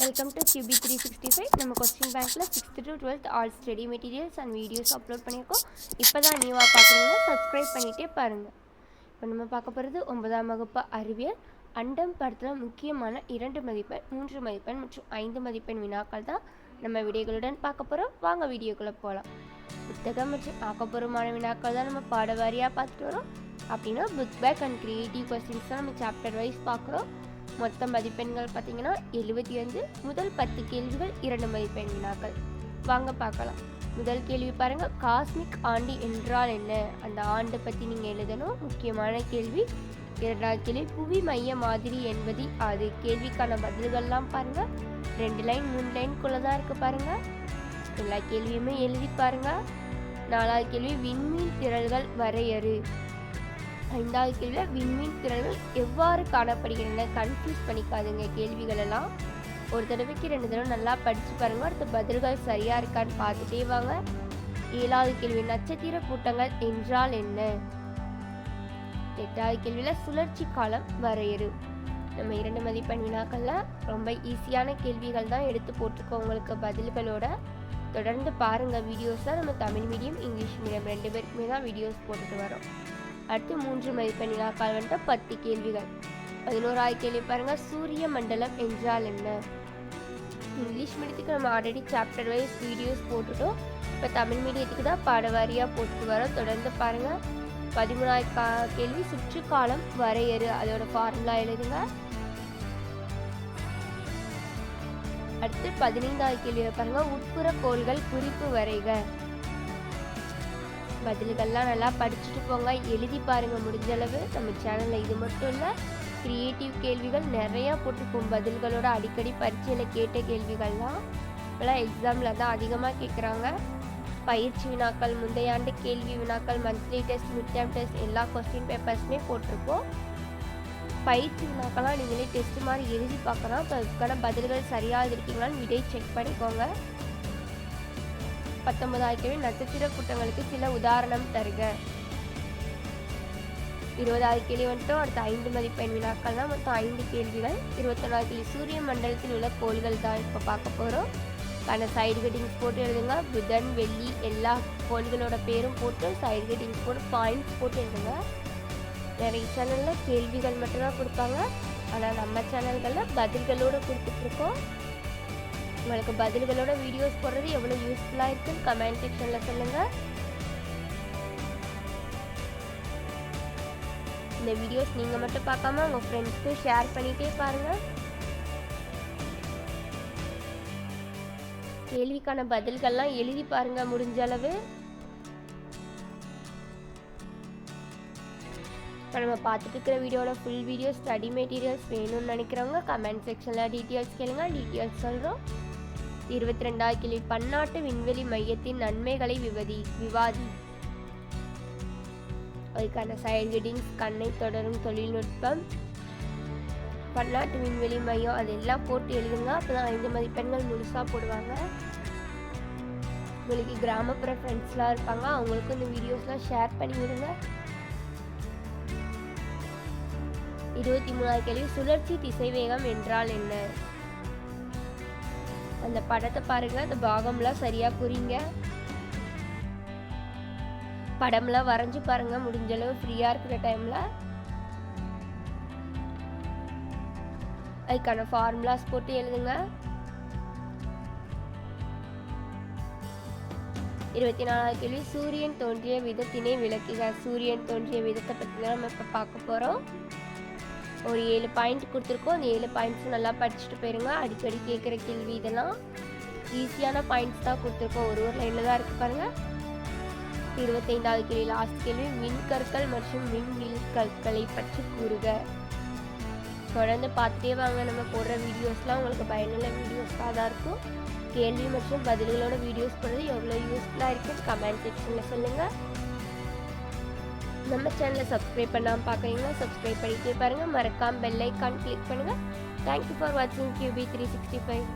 Welcome to QB three sixty five நம்ம question பேங்க்கில் sixth to twelfth all study materials and videos upload பண்ணியிருக்கோம். இப்போ தான் நியூவாக பார்க்குறீங்கன்னா சப்ஸ்கிரைப் பண்ணிகிட்டே பாருங்கள் இப்போ நம்ம பார்க்க போகிறது ஒன்பதாம் வகுப்பு அறிவியல். அண்டம் படத்தில் முக்கியமான இரண்டு மதிப்பெண் மூன்று மதிப்பெண் மற்றும் ஐந்து மதிப்பெண் வினாக்கள் தான் நம்ம விடைகளுடன் பார்க்க போகிறோம் வாங்க வீடியோக்குள்ளே போகலாம் புத்தகம் மற்றும் ஆக்கப்பூர்வமான வினாக்கள் தான் நம்ம பாடவாரியாக பார்த்துட்டு வரோம். அப்படின்னா book back and creative questions தான் நம்ம சாப்டர் வைஸ் பார்க்குறோம். மொத்த மதிப்பெண்கள் பார்த்தீங்கன்னா எழுபத்தி அஞ்சு முதல் பத்து கேள்விகள் இரண்டு மதிப்பெண் வினாக்கள் வாங்க பார்க்கலாம். முதல் கேள்வி பாருங்க. காஸ்மிக் ஆண்டு என்றால் என்ன? அந்த ஆண்டு பற்றி நீங்கள் எழுதணும். முக்கியமான கேள்வி. இரண்டாவது கேள்வி புவி மைய மாதிரி என்பது அது. கேள்விக்கான பதில்கள்லாம் பாருங்க. ரெண்டு லைன் மூணு லைனுக்குள்ளே தான் இருக்கு பாருங்க. எல்லா கேள்வியுமே எழுதி பாருங்க. நாலாவது கேள்வி விண்மீன் திரள்கள் வரையறு. ஐந்தாவது கேள்வியில் விண்மீன் திறன்கள் எவ்வாறு காணப்படுகின்றன? கன்ஃபியூஸ் பண்ணிக்காதுங்க கேள்விகள் எல்லாம் ஒரு தடவைக்கு ரெண்டு தடவை நல்லா படித்து பாருங்கள் அடுத்த பதில்கள் சரியாக இருக்கான்னு பார்த்துட்டே வாங்க. ஏழாவது கேள்வி நட்சத்திர கூட்டங்கள் என்றால் என்ன? எட்டாவது கேள்வியில் சுழற்சி காலம் வரையறு. நம்ம இரண்டு மதிப்பெண் வினாக்களில் ரொம்ப ஈஸியான கேள்விகள் தான் எடுத்து போட்டிருக்கோம் உங்களுக்கு பதில்களோட. தொடர்ந்து பாருங்கள் வீடியோஸை நம்ம தமிழ் மீடியம் இங்கிலீஷ் மீடியம் ரெண்டு பேருக்குமே தான் வீடியோஸ் போட்டுட்டு வரோம். அடுத்து மூன்று மதிப்பெண் வினாக்கள் வந்துட்டு பத்து கேள்விகள். பதினோராவது கேள்வி பாருங்க. சூரிய மண்டலம் என்றால் என்ன? இங்கிலீஷ் மீடியத்துக்கு நம்ம ஆல்ரெடி சாப்டர் வைஸ் வீடியோஸ் போட்டுட்டோம். இப்போ தமிழ் மீடியத்துக்கு தான் பாடவாரியாக போட்டு வரோம். தொடர்ந்து பாருங்க. பதிமூணாவது கா கேள்வி சுற்றுக்காலம் வரையறு. அதோட ஃபார்முலா எழுதுங்க. அடுத்து பதினைந்தாவது கேள்வியை பாருங்க. உட்புற கோள்கள் குறிப்பு வரைக. பதில்கள்லாம் நல்லா படிச்சுட்டு போங்க. எழுதி பாருங்க முடிஞ்ச அளவு நம்ம சேனலில் இது மட்டும் இல்லை கிரியேட்டிவ் கேள்விகள் நிறையா போட்டிருக்கோம். பதில்களோட அடிக்கடி பரீட்சையில் கேட்ட கேள்விகள்லாம் இப்போலாம் எக்ஸாமில் தான் அதிகமாக கேட்குறாங்க பயிற்சி வினாக்கள் முந்தைய ஆண்டு கேள்வி வினாக்கள் monthly test mid term test எல்லா கொஸ்டின் பேப்பர்ஸுமே போட்டிருக்கோம். பயிற்சி வினாக்கெல்லாம் நீங்களே டெஸ்ட் மாதிரி எழுதி பார்க்கலாம். இப்போ அதுக்கான பதில்கள் சரியாக இருக்கீங்களான்னு விடை செக் பண்ணிக்கோங்க. பத்தொன்பதாவது ஆகியவை நட்சத்திர கூட்டங்களுக்கு சில உதாரணம் தருக. இருபதாவது கேள்வி வந்துட்டு அடுத்த ஐந்து மதிப்பெண் வினாக்கள் தான். மொத்தம் ஐந்து கேள்விகள். இருபத்தொன்னாவது கேள்வி சூரிய மண்டலத்தில் உள்ள கோள்கள் தான் இப்போ பார்க்க போகிறோம் அந்த சைடு கட்டிங்ஸ் போட்டு எழுதுங்க. புதன் வெள்ளி எல்லா கோள்களோட பேரும் போட்டு சைடு கட்டிங்ஸ் போட்டு பாயிண்ட்ஸ் போட்டு எழுதுங்க. நிறைய சேனலில் கேள்விகள் மட்டும்தான் கொடுப்பாங்க. ஆனால் நம்ம சேனல்களில் பதில்களோடு கொடுத்துட்ருக்கோம் உங்களுக்கு பதில்களோட வீடியோஸ் போடுறது எவ்வளோ யூஸ்ஃபுல்லாக இருக்குன்னு கமெண்ட் செக்ஷனில் சொல்லுங்கள் இந்த வீடியோஸ் நீங்கள் மட்டும் பார்க்காம உங்கள் ஃப்ரெண்ட்ஸ்க்கு ஷேர் பண்ணிகிட்டே பாருங்கள் கேள்விக்கான பதில்கள்லாம் எழுதி பாருங்கள் முடிஞ்ச அளவு. இப்போ நம்ம பார்த்துட்டு இருக்கிற வீடியோவில் ஃபுல் வீடியோ ஸ்டடி மெட்டீரியல்ஸ் வேணும்னு நினைக்கிறவங்க கமெண்ட் செக்ஷனில் டீட்டெயில்ஸ் கேளுங்க. டீட்டெயில்ஸ் சொல்கிறோம் இருபத்தி ரெண்டாவது கேள்வி பன்னாட்டு விண்வெளி மையத்தின் நன்மைகளை விவதி விவாதி. அதுக்கான சைடு ஹெட்டிங்ஸ் கண்ணை தொடரும் தொழில்நுட்பம். பன்னாட்டு விண்வெளி மையம் அதெல்லாம் போட்டு எழுதுங்க. அப்போ தான் ஐந்து மதிப்பெண்கள் முழுசாக போடுவாங்க. உங்களுக்கு கிராமப்புற ஃப்ரெண்ட்ஸ்லாம் இருப்பாங்க. அவங்களுக்கும் இந்த வீடியோஸ்லாம் ஷேர் பண்ணி விடுங்க இருபத்தி மூணாவது கேள்வி சுழற்சி திசைவேகம் என்றால் என்ன? அந்த படத்தை பாருங்க அந்த பாகம்லாம் சரியா புரியுங்க. படம்லாம் வரைஞ்சு பாருங்க முடிஞ்ச அளவு ஃப்ரீயா இருக்கிற டைம்ல அதுக்கான ஃபார்முலாஸ் போட்டு எழுதுங்க. இருபத்தி நாலாவது கேள்வி சூரியன் தோன்றிய விதத்தினை விளக்குக. சூரியன் தோன்றிய விதத்தை பற்றி தான் நம்ம இப்போ பார்க்க போகிறோம் ஒரு ஏழு பாயிண்ட் கொடுத்துருக்கோம். அந்த ஏழு பாயிண்ட்ஸும் நல்லா படிச்சுட்டு போயிருங்க. அடிக்கடி கேட்குற கேள்வி இதெல்லாம் ஈஸியான பாயிண்ட்ஸ் தான் கொடுத்துருக்கோம். ஒரு ஒரு லைனில் தான் இருக்குது பாருங்கள் இருபத்தைந்தாவது கேள்வி லாஸ்ட் கேள்வி. மின்கற்கள் மற்றும் மின்வில் கற்களை பற்றி கூறுக. தொடர்ந்து பார்த்தே வாங்க. நம்ம போடுற வீடியோஸ்லாம் உங்களுக்கு பயனுள்ள வீடியோஸாக தான் இருக்கும். கேள்வி மற்றும் பதில்களோட வீடியோஸ் போடுறது எவ்வளோ யூஸ்ஃபுல்லாக இருக்குன்னு கமெண்ட் செக்ஷனில் சொல்லுங்கள் நம்ம சேனலை சப்ஸ்கிரைப் பண்ணாமல் பார்க்குறீங்கன்னா சப்ஸ்கிரைப் பண்ணிட்டே பாருங்கள் மறக்காமல் பெல் ஐக்கான் கிளிக் பண்ணுங்கள் தேங்க்யூ ஃபார் வாட்சிங் கியூபி த்ரீ சிக்ஸ்டி ஃபைவ்